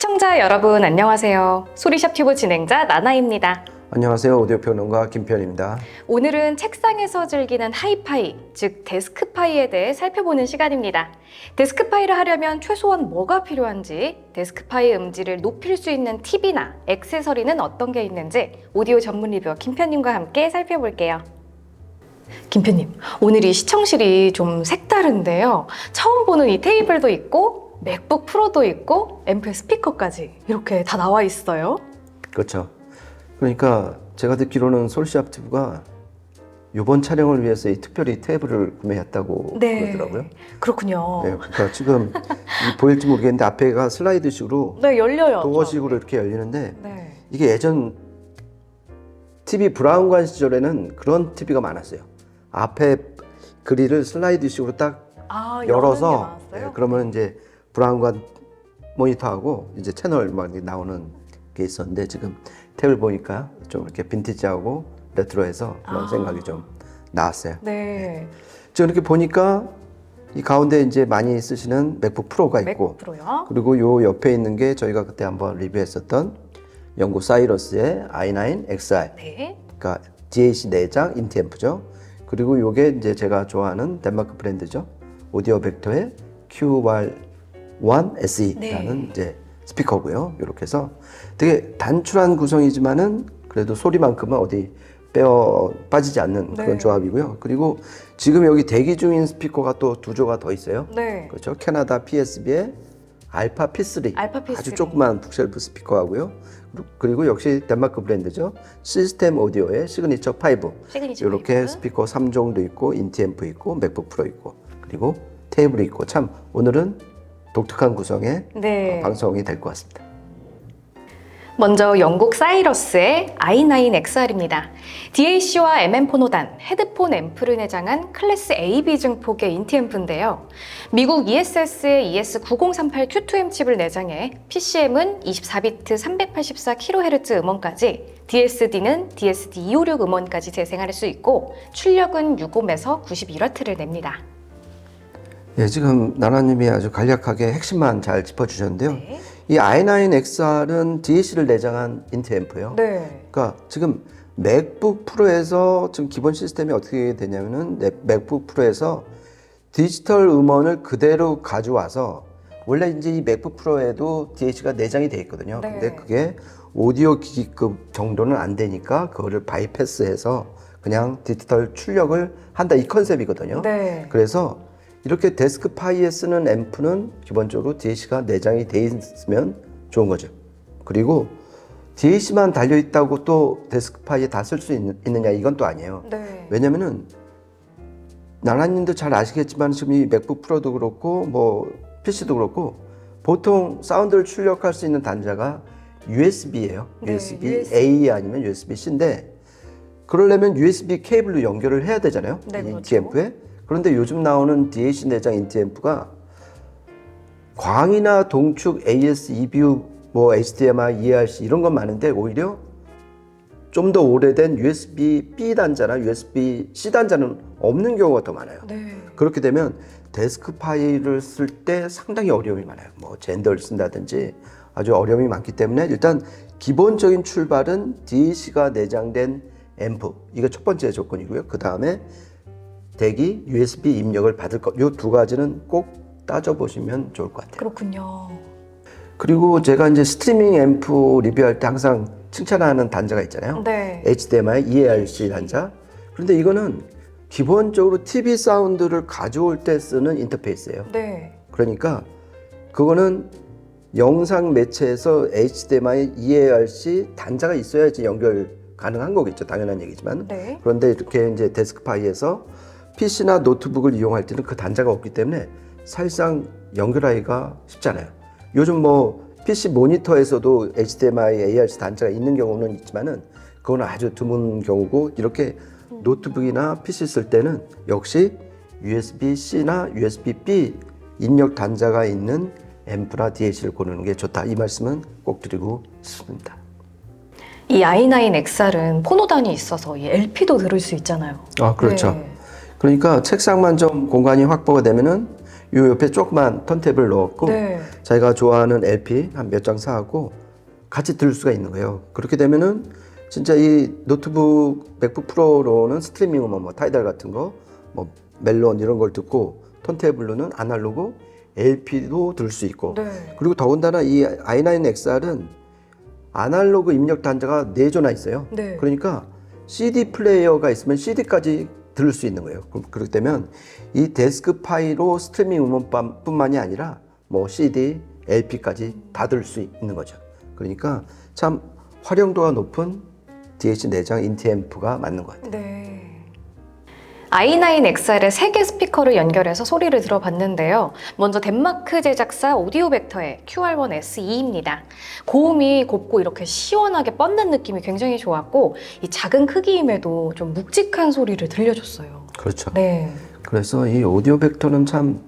시청자 여러분 안녕하세요. 소리샵 튜브 진행자 나나입니다. 안녕하세요. 오디오 평론가 김편입니다. 오늘은 책상에서 즐기는 하이파이, 즉 데스크파이에 대해 살펴보는 시간입니다. 데스크파이를 하려면 최소한 뭐가 필요한지, 데스크파이 음질을 높일 수 있는 팁이나 액세서리는 어떤 게 있는지 오디오 전문 리뷰어 김편님과 함께 살펴볼게요. 김편님, 오늘 이 시청실이 좀 색다른데요. 처음 보는 이 테이블도 있고, 맥북 프로도 있고, 앰플 스피커까지 이렇게 다 나와 있어요. 그렇죠. 그러니까 제가 듣기로는 솔시압 튜브가 이번 촬영을 위해서 이 특별히 테이블을 구매했다고 그러더라고요. 그렇군요. 네, 그러니까 지금 이 보일지 모르겠는데 앞에가 슬라이드식으로 네, 열려요. 도어식으로 이렇게 열리는데 네. 이게 예전 TV 브라운관 시절에는 그런 TV가 많았어요. 앞에 그릴을 슬라이드식으로 딱 아, 열어서 네? 그러면 이제 브라운관 모니터하고 이제 채널 막 나오는 게 있었는데 지금 탭을 보니까 좀 이렇게 빈티지하고 레트로해서 그런 아. 생각이 좀 나왔어요. 네. 지금 이렇게 보니까 이 가운데 이제 많이 쓰시는 맥북 프로가 있고 맥북 프로요. 그리고 요 옆에 있는 게 저희가 그때 한번 리뷰했었던 영국 사이러스의 i9 XR 네. 그러니까 DAC 내장 인티앰프죠. 그리고 요게 이제 제가 좋아하는 덴마크 브랜드죠. 오디오 벡터의 QR1 SE라는 네. 이제 스피커고요. 이렇게 해서 되게 단출한 구성이지만은 그래도 소리만큼은 어디 빼어 빠지지 않는 네. 그런 조합이고요. 그리고 지금 여기 대기 중인 스피커가 또 두 조가 더 있어요. 네. 그렇죠. 캐나다 PSB의 알파 P3. 알파 P3. 아주 조그만 북셀프 스피커하고요. 그리고- 역시 덴마크 브랜드죠. 시스템 오디오의 시그니처 5. 시그니처 이렇게 파이브. 스피커 3종도 있고 인티앰프 있고 맥북 프로 있고 그리고 테이블이 있고 참 오늘은 독특한 구성의 네. 어, 방송이 될 것 같습니다. 먼저 영국 사이러스의 i9 XR입니다. DAC와 MM 포노단, 헤드폰 앰프를 내장한 클래스 AB 증폭의 인티 앰프인데요. 미국 ESS의 E ES9038Q2M 칩을 내장해 PCM은 24비트 384kHz 음원까지, DSD는 DSD 256 음원까지 재생할 수 있고 출력은 65에서 91W를 냅니다. 예, 지금 나나님이 아주 간략하게 핵심만 잘 짚어주셨는데요. 네. 이 i9 XR은 DAC를 내장한 인티앰프예요. 네. 그러니까 지금 맥북 프로에서 지금 기본 시스템이 어떻게 되냐면은 네, 맥북 프로에서 디지털 음원을 그대로 가져와서 원래 이제 이 맥북 프로에도 DAC가 내장이 돼 있거든요. 네. 근데 그게 오디오 기기급 정도는 안 되니까 그거를 바이패스해서 그냥 디지털 출력을 한다 이 컨셉이거든요. 네. 그래서 이렇게 데스크파이에 쓰는 앰프는 기본적으로 DAC가 내장이 돼 있으면 좋은 거죠. 그리고 DAC만 달려 있다고 또 데스크파이에 다 쓸 수 있느냐 이건 또 아니에요. 네. 왜냐면은 나나님도 잘 아시겠지만 지금 이 맥북 프로도 그렇고 뭐 PC도 그렇고 보통 사운드를 출력할 수 있는 단자가 USB예요. 네, USB USB. A 아니면 USB C인데 그러려면 USB 케이블로 연결을 해야 되잖아요. 네, 이 그렇죠. 인티앰프에. 그런데 요즘 나오는 DAC 내장 인티앰프가 광이나 동축, AS, EBU, 뭐 HDMI, ERC 이런 건 많은데 오히려 좀 더 오래된 USB B 단자나 USB C 단자는 없는 경우가 더 많아요. 네. 그렇게 되면 데스크 파일을 쓸 때 상당히 어려움이 많아요. 뭐 젠더를 쓴다든지 아주 어려움이 많기 때문에 일단 기본적인 출발은 DAC가 내장된 앰프 이게 첫 번째 조건이고요. 그 다음에 대기 USB 입력을 받을 것. 이 두 가지는 꼭 따져 보시면 좋을 것 같아요. 그렇군요. 그리고 제가 이제 스트리밍 앰프 리뷰할 때 항상 칭찬하는 단자가 있잖아요. 네. HDMI, EARC 단자. 그런데 이거는 기본적으로 TV 사운드를 가져올 때 쓰는 인터페이스예요. 네. 그러니까 그거는 영상 매체에서 HDMI, EARC 단자가 있어야지 연결 가능한 거겠죠. 당연한 얘기지만. 네. 그런데 이렇게 이제 데스크파이에서 PC나 노트북을 이용할 때는 그 단자가 없기 때문에 사실상 연결하기가 쉽잖아요. 요즘 뭐 PC 모니터에서도 HDMI, ARC 단자가 있는 경우는 있지만은 그거는 아주 드문 경우고 이렇게 노트북이나 PC 쓸 때는 역시 USB-C나 USB-B 입력 단자가 있는 앰프나 DAC를 고르는 게 좋다. 이 말씀은 꼭 드리고 싶습니다. 이 i9 XR은 포노단이 있어서 이 LP도 들을 수 있잖아요. 아 그렇죠. 네. 그러니까 책상만 좀 공간이 확보가 되면은 요 옆에 조그만 턴테이블 넣었고 네. 자기가 좋아하는 LP 한 몇 장 사갖고 같이 들을 수가 있는 거예요. 그렇게 되면은 진짜 이 노트북 맥북 프로로는 스트리밍 음원 뭐 타이달 같은 거, 뭐 멜론 이런 걸 듣고 턴테이블로는 아날로그 LP도 들을 수 있고 네. 그리고 더군다나 이 i9 XR은 아날로그 입력 단자가 4조나 있어요. 네. 그러니까 CD 플레이어가 있으면 CD까지 들을 수 있는 거예요. 그렇게 되면 이 데스크 파이로 스트리밍 음원뿐만이 아니라 뭐 CD, LP까지 다 들을 수 있는 거죠. 그러니까 참 활용도가 높은 DH 내장 인티앰프가 맞는 것 같아요. 네. i9XR의 세개 스피커를 연결해서 소리를 들어봤는데요. 먼저 덴마크 제작사 오디오 벡터의 QR1SE입니다. 고음이 곱고 이렇게 시원하게 뻗는 느낌이 굉장히 좋았고 이 작은 크기임에도 좀 묵직한 소리를 들려줬어요. 그렇죠. 네. 그래서 이 오디오 벡터는 참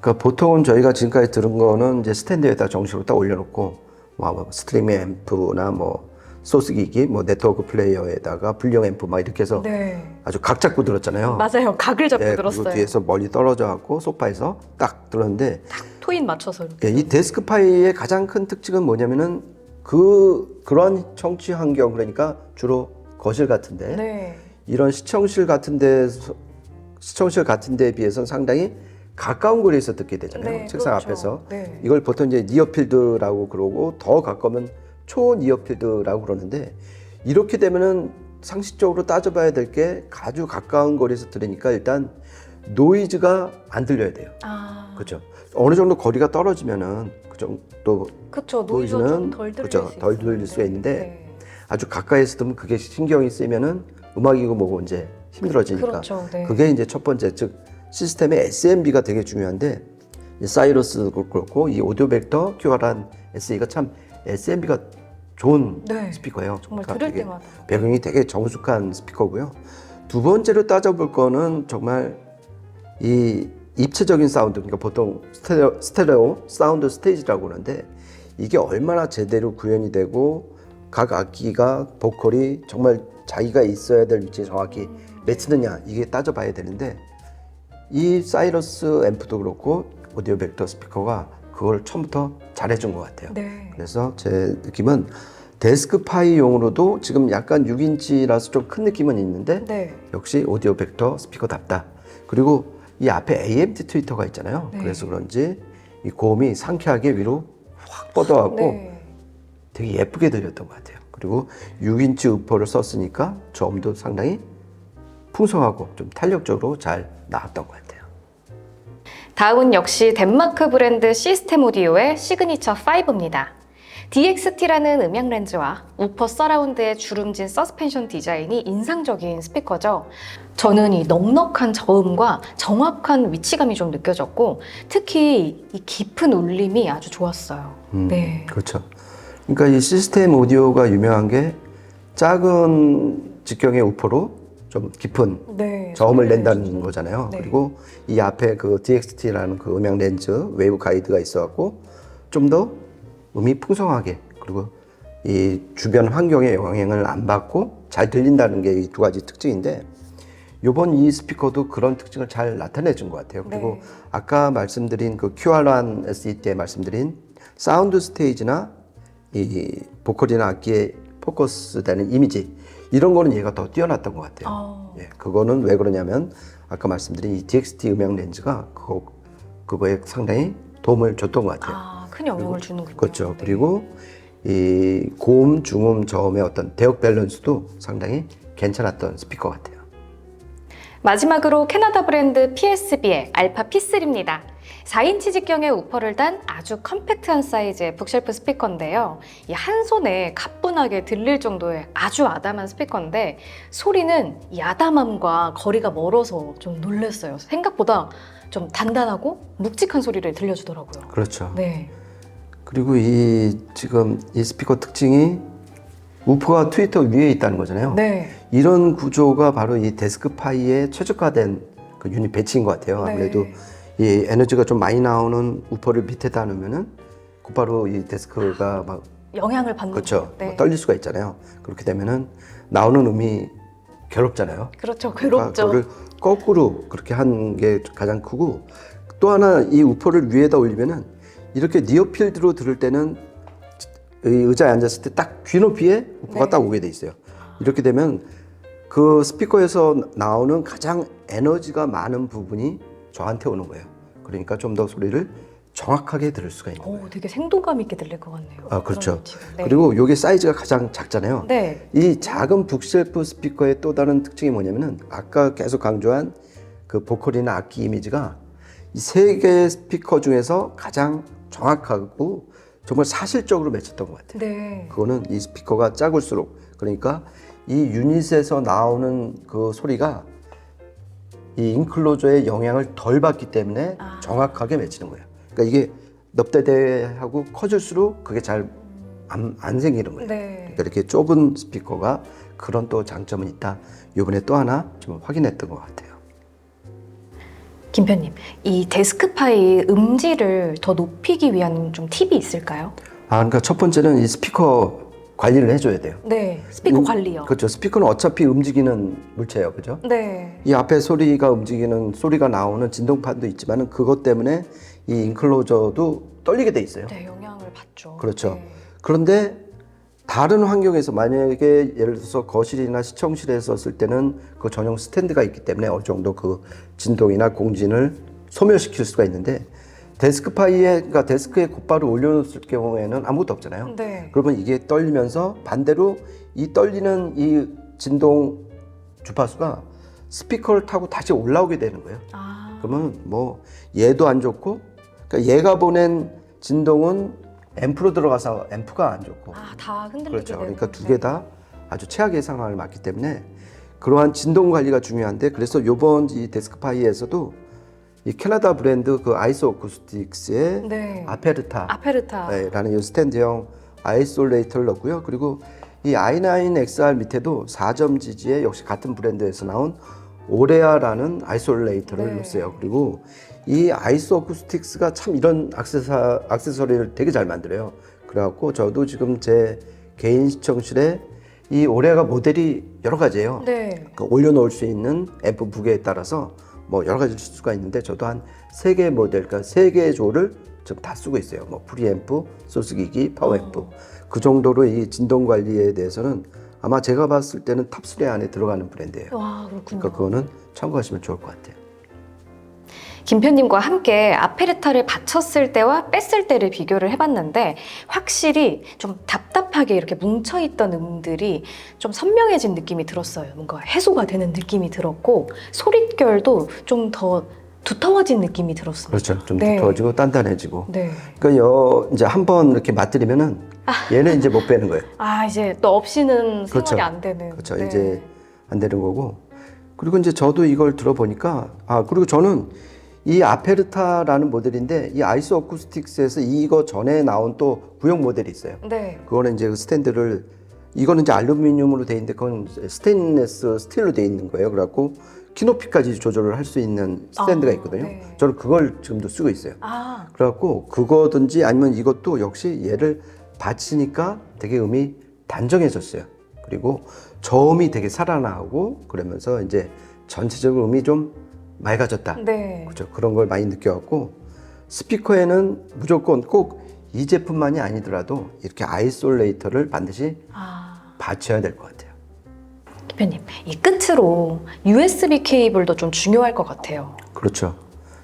그러니까 보통은 저희가 지금까지 들은 거는 이제 스탠드에다 정식으로 딱 올려놓고 뭐 스트리밍 앰프나 뭐 소스 기기, 뭐 네트워크 플레이어에다가 불량 앰프 막 이렇게 해서 네. 아주 각 잡고 들었잖아요. 맞아요. 각을 잡고 네, 들었어요. 뒤에서 멀리 떨어져 갖고 소파에서 딱 들었는데 토인 맞춰서. 예, 이 데스크파이의 가장 큰 특징은 뭐냐면은 그 그런 청취 환경 그러니까 주로 거실 같은데 네. 이런 시청실 같은데 시청실 같은데에 비해서는 상당히 가까운 거리에서 듣게 되잖아요. 네, 책상 그렇죠. 앞에서 네. 이걸 보통 이제 니어필드라고 그러고 더 가까우면 초 니어필드라고 그러는데 이렇게 되면은 상식적으로 따져봐야 될 게 아주 가까운 거리에서 들으니까 일단 노이즈가 안 들려야 돼요. 아. 그렇죠. 어느 정도 거리가 떨어지면은 그 정도 그쵸. 노이즈는 덜 들릴 그렇죠. 수 덜. 들릴 수가 있는데 네. 아주 가까이서 들으면 그게 신경이 쓰이면은 음악이고 뭐고 이제 힘들어지니까 그렇죠. 네. 그게 이제 첫 번째 즉 시스템의 SMB가 되게 중요한데 이 사이러스도 그렇고 이 오디오 벡터 QR한 SE가 참 SMB가 좋은 네. 스피커예요. 정말 그러니까 들을 되게 때마다. 배경이 되게 정숙한 스피커고요. 두 번째로 따져볼 거는 정말 이 입체적인 사운드, 그러니까 보통 스테레오, 스테레오 사운드 스테이지라고 그러는데 이게 얼마나 제대로 구현이 되고 각 악기가 보컬이 정말 자기가 있어야 될 위치에 정확히 매치느냐 이게 따져봐야 되는데 이 사이러스 앰프도 그렇고 오디오 벡터 스피커가 그걸 처음부터 잘해준 것 같아요. 네. 그래서 제 느낌은 데스크파이용으로도 지금 약간 6인치라서 좀 큰 느낌은 있는데 네. 역시 오디오 벡터 스피커답다. 그리고 이 앞에 AMT 트위터가 있잖아요. 네. 그래서 그런지 이 고음이 상쾌하게 위로 확 뻗어가고 네. 되게 예쁘게 들렸던 것 같아요. 그리고 6인치 우퍼를 썼으니까 저음도 상당히 풍성하고 좀 탄력적으로 잘 나왔던 것 같아요. 다음은 역시 덴마크 브랜드 시스템 오디오의 시그니처 5입니다. DXT라는 음향 렌즈와 우퍼 서라운드의 주름진 서스펜션 디자인이 인상적인 스피커죠. 저는 이 넉넉한 저음과 정확한 위치감이 좀 느껴졌고 특히 이 깊은 울림이 아주 좋았어요. 음, 네. 그렇죠. 그러니까 이 시스템 오디오가 유명한 게 작은 직경의 우퍼로 좀 깊은 네. 저음을 소리를 낸다는 내주죠. 거잖아요. 네. 그리고 이 앞에 그 DXT라는 그 음향 렌즈 웨이브 가이드가 있어갖고 좀 더 음이 풍성하게 그리고 이 주변 환경의 영향을 안 받고 잘 들린다는 게 이 두 가지 특징인데 요번 이 스피커도 그런 특징을 잘 나타내 준 것 같아요. 그리고 네. 아까 말씀드린 그 QR1 SE 때 말씀드린 사운드 스테이지나 이 보컬이나 악기에 포커스되는 이미지 이런 거는 얘가 더 뛰어났던 것 같아요. 아, 예, 그거는 왜 그러냐면 아까 말씀드린 이 DXT 음향 렌즈가 그거 그거에 상당히 도움을 줬던 것 같아요. 아, 큰 영향을 주는군요. 그렇죠. 네. 그리고 이 고음, 중음, 저음의 어떤 대역 밸런스도 상당히 괜찮았던 스피커 같아요. 마지막으로 캐나다 브랜드 PSB의 알파 P3입니다. 4인치 직경의 우퍼를 단 아주 컴팩트한 사이즈의 북쉘프 스피커인데요. 이 한 손에 가뿐하게 들릴 정도의 아주 아담한 스피커인데 소리는 이 아담함과 거리가 멀어서 좀 놀랐어요. 생각보다 좀 단단하고 묵직한 소리를 들려주더라고요. 그렇죠. 네. 그리고 이 지금 이 스피커 특징이 우퍼가 트위터 위에 있다는 거잖아요. 네. 이런 구조가 바로 이 데스크파이에 최적화된 그 유닛 배치인 것 같아요. 네. 아무래도 이 에너지가 좀 많이 나오는 우퍼를 밑에다 놓으면은 곧바로 이 데스크가 막 영향을 받는 그렇죠. 네. 뭐 떨릴 수가 있잖아요. 그렇게 되면은 나오는 음이 괴롭잖아요. 그렇죠. 그러니까 괴롭죠. 그거를 거꾸로 그렇게 한 게 가장 크고 또 하나 이 우퍼를 위에다 올리면은 이렇게 니어필드로 들을 때는 이 의자에 앉았을 때 딱 귀 높이에 우퍼가 네. 딱 오게 돼 있어요. 이렇게 되면 그 스피커에서 나오는 가장 에너지가 많은 부분이 저한테 오는 거예요. 그러니까 좀 더 소리를 정확하게 들을 수가 있는 거예요. 오, 되게 생동감 있게 들릴 것 같네요. 아, 그렇죠. 네. 그리고 이게 사이즈가 가장 작잖아요. 네. 이 작은 북셀프 스피커의 또 다른 특징이 뭐냐면은 아까 계속 강조한 그 보컬이나 악기 이미지가 이 세 개의 스피커 중에서 가장 정확하고 정말 사실적으로 맺혔던 것 같아요. 네. 그거는 이 스피커가 작을수록 그러니까 이 유닛에서 나오는 그 소리가 이 인클로저의 영향을 덜 받기 때문에 아. 정확하게 맺히는 거예요. 그러니까 이게 넙대대하고 커질수록 그게 잘 안 안 생기는 거예요. 네. 그러니까 이렇게 좁은 스피커가 그런 또 장점은 있다. 이번에 또 하나 좀 확인했던 것 같아요. 김편님, 이 데스크파이 음질을 더 높이기 위한 좀 팁이 있을까요? 아, 그러니까 첫 번째는 이 스피커 관리를 해줘야 돼요. 네. 스피커 음, 관리요. 그렇죠. 스피커는 어차피 움직이는 물체예요, 그죠? 네. 이 앞에 소리가 움직이는 소리가 나오는 진동판도 있지만은 그것 때문에 이 인클로저도 떨리게 돼 있어요. 네, 영향을 받죠. 그렇죠. 네. 그런데 다른 환경에서 만약에 예를 들어서 거실이나 시청실에 썼을 때는 그 전용 스탠드가 있기 때문에 어느 정도 그 진동이나 공진을 소멸시킬 수가 있는데 데스크파이에 그러니까 데스크에 곧바로 올려놓을 경우에는 아무것도 없잖아요. 네. 그러면 이게 떨리면서 반대로 이 떨리는 이 진동 주파수가 스피커를 타고 다시 올라오게 되는 거예요. 아. 그러면 뭐 얘도 안 좋고 그러니까 얘가 보낸 진동은 앰프로 들어가서 앰프가 안 좋고 아, 다 흔들리게 그렇죠. 그러니까 두 개 다 아주 최악의 상황을 맞기 때문에 그러한 진동 관리가 중요한데 그래서 요번 이 데스크파이에서도 이 캐나다 브랜드 그 아이소 어쿠스틱스의 네. 아페르타 아페르타. 네, 라는 이 스탠드형 아이솔레이터를 넣고요. 그리고 이 i9 XR 밑에도 4점 지지의 역시 같은 브랜드에서 나온 오레아라는 아이솔레이터를 네. 넣었어요. 그리고 이 아이소 어쿠스틱스가 참 이런 악세사, 악세서리를 되게 잘 만들어요. 그래갖고 저도 지금 제 개인 시청실에 이 오레아 모델이 여러 가지예요. 네. 그 올려놓을 수 있는 앰프 무게에 따라서 뭐 여러 가지 수가 있는데 저도 한 세 개의 모델, 그러니까 세 개의 조를 지금 다 쓰고 있어요. 뭐 프리앰프, 소스기기, 파워앰프 그 정도로 이 진동 관리에 대해서는 아마 제가 봤을 때는 탑3 안에 들어가는 브랜드예요. 와, 그렇군요. 그러니까 그거는 참고하시면 좋을 것 같아요. 김편님과 함께 아페르타를 받쳤을 때와 뺐을 때를 비교를 해봤는데 확실히 좀 답답하게 이렇게 뭉쳐있던 음들이 좀 선명해진 느낌이 들었어요. 뭔가 해소가 되는 느낌이 들었고 소릿결도 좀 더 두터워진 느낌이 들었습니다. 그렇죠. 좀 네. 두터워지고 단단해지고. 네. 그러니까 여 이제 한 번 이렇게 맞들이면은 얘는 이제 못 빼는 거예요. 아 이제 또 없이는 생활이 그렇죠. 안 되는. 그렇죠. 네. 이제 안 되는 거고. 그리고 이제 저도 이걸 들어보니까 아 그리고 저는 이 아페르타라는 모델인데 이 아이스 어쿠스틱스에서 이거 전에 나온 또 구형 모델이 있어요. 네. 그거는 이제 그 스탠드를 이거는 이제 알루미늄으로 돼 있는데 그건 스테인레스 스틸로 돼 있는 거예요. 그래갖고 키높이까지 조절을 할 수 있는 스탠드가 아, 있거든요. 네. 저는 그걸 지금도 쓰고 있어요. 아 그래갖고 그거든지 아니면 이것도 역시 얘를 받치니까 되게 음이 단정해졌어요. 그리고 저음이 되게 살아나고 그러면서 이제 전체적으로 음이 좀 맑아졌다. 네. 그렇죠. 그런 걸 많이 느껴갖고 스피커에는 무조건 꼭 이 제품만이 아니더라도 이렇게 아이솔레이터를 반드시 아 받쳐야 될 것 같아요. 김편님 이 끝으로 USB 케이블도 좀 중요할 것 같아요. 그렇죠.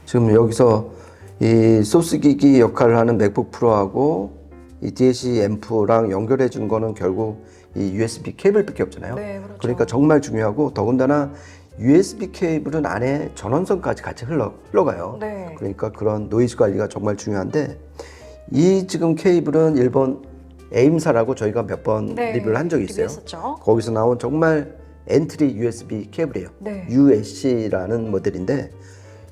지금 여기서 이 소스 기기 역할을 하는 맥북 프로하고 이 DAC 앰프랑 연결해 준 거는 결국 이 USB 케이블밖에 없잖아요. 네, 그렇죠. 그러니까 정말 중요하고 더군다나 USB 케이블은 안에 전원선까지 같이 흘러, 흘러가요. 네. 그러니까 그런 노이즈 관리가 정말 중요한데 이 지금 케이블은 일본 에임사라고 저희가 몇번 네, 리뷰를 한 적이 있어요. 리뷰했었죠. 거기서 나온 정말 엔트리 USB 케이블이에요. 네. USC라는 모델인데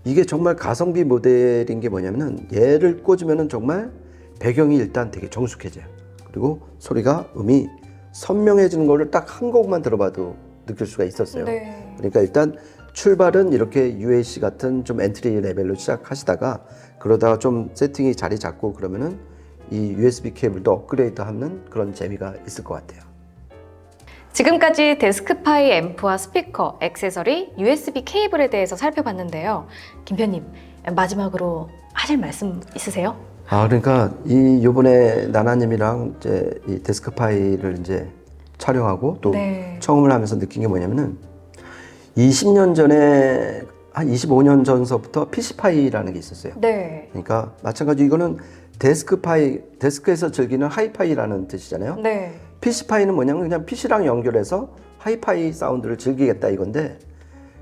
이게 정말 가성비 모델인 게 뭐냐면은 얘를 꽂으면은 정말 배경이 일단 되게 정숙해져요. 그리고 소리가 음이 선명해지는 거를 딱 한 곡만 들어봐도 느낄 수가 있었어요. 네. 그러니까 일단 출발은 이렇게 UAC 같은 좀 엔트리 레벨로 시작하시다가 그러다가 좀 세팅이 자리 잡고 그러면은 이 USB 케이블도 업그레이드 하는 그런 재미가 있을 것 같아요. 지금까지 데스크파이 앰프와 스피커, 액세서리, USB 케이블에 대해서 살펴봤는데요. 김편님, 마지막으로 하실 말씀 있으세요? 아 그러니까 이 요번에 나나님이랑 이제 이 데스크 파일을 이제 촬영하고 또 네. 처음을 하면서 느낀 게 뭐냐면은 20년 전에 한 25년 전서부터 PC 파이라는 게 있었어요. 네. 그러니까 마찬가지 이거는 데스크 파이 데스크에서 즐기는 하이파이라는 뜻이잖아요. 네. PC 파이는 뭐냐면 그냥 PC랑 연결해서 하이파이 사운드를 즐기겠다 이건데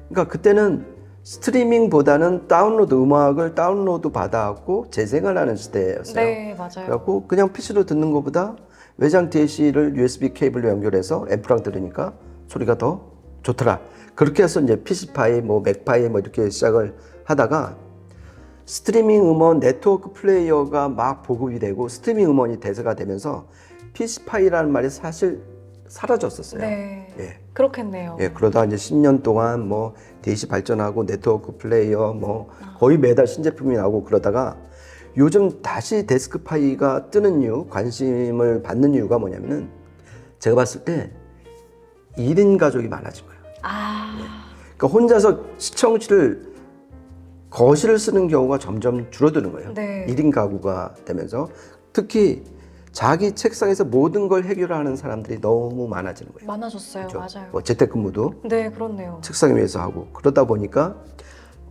그러니까 그때는 스트리밍보다는 다운로드 음악을 다운로드 받아갖고 재생을 하는 시대였어요. 네, 맞아요. 그래갖고 그냥 PC로 듣는 것보다 외장 DAC를 USB 케이블로 연결해서 앰프랑 들으니까 소리가 더 좋더라. 그렇게 해서 이제 PC파이, 뭐 맥파이 뭐 이렇게 시작을 하다가 스트리밍 음원 네트워크 플레이어가 막 보급이 되고 스트리밍 음원이 대세가 되면서 PC파이라는 말이 사실 사라졌었어요. 네. 예. 그렇겠네요. 예, 그러다 이제 10년 동안 뭐 DC 발전하고 네트워크 플레이어 뭐 거의 매달 신제품이 나오고 그러다가 요즘 다시 데스크파이가 뜨는 이유, 관심을 받는 이유가 뭐냐면은 제가 봤을 때 1인 가족이 많아진 거예요. 아, 그러니까 혼자서 시청실을 거실을 쓰는 경우가 점점 줄어드는 거예요. 네. 1인 가구가 되면서 특히 자기 책상에서 모든 걸 해결하는 사람들이 너무 많아지는 거예요. 많아졌어요. 그렇죠? 맞아요. 뭐 재택근무도 네, 그렇네요. 책상 위에서 하고 그러다 보니까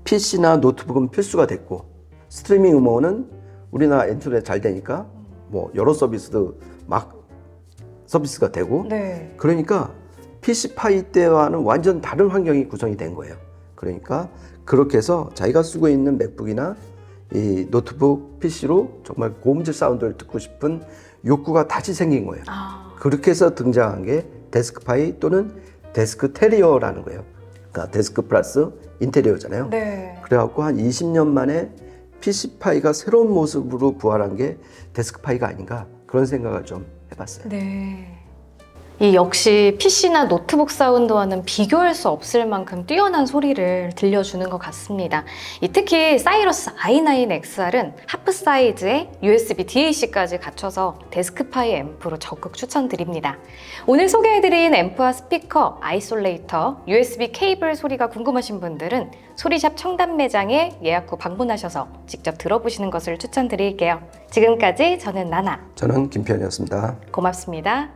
PC나 노트북은 필수가 됐고 스트리밍 음원은 우리나라 인터넷 잘 되니까 뭐 여러 서비스도 막 서비스가 되고 네. 그러니까 PC 파이 때와는 완전 다른 환경이 구성이 된 거예요. 그러니까 그렇게 해서 자기가 쓰고 있는 맥북이나 이 노트북 PC로 정말 고음질 사운드를 듣고 싶은 욕구가 다시 생긴 거예요. 아, 그렇게 해서 등장한 게 데스크파이 또는 데스크 테리어라는 거예요. 그러니까 데스크 플러스 인테리어잖아요. 네. 그래갖고 한 20년 만에 PC파이가 새로운 모습으로 부활한 게 데스크파이가 아닌가 그런 생각을 좀 해봤어요. 네. 이 역시 PC나 노트북 사운드와는 비교할 수 없을 만큼 뛰어난 소리를 들려주는 것 같습니다. 이 특히 사이러스 i9XR은 하프 사이즈에 USB DAC까지 갖춰서 데스크파이 앰프로 적극 추천드립니다. 오늘 소개해드린 앰프와 스피커, 아이솔레이터, USB 케이블 소리가 궁금하신 분들은 소리샵 청담 매장에 예약 후 방문하셔서 직접 들어보시는 것을 추천드릴게요. 지금까지 저는 나나 저는 김편이었습니다. 고맙습니다.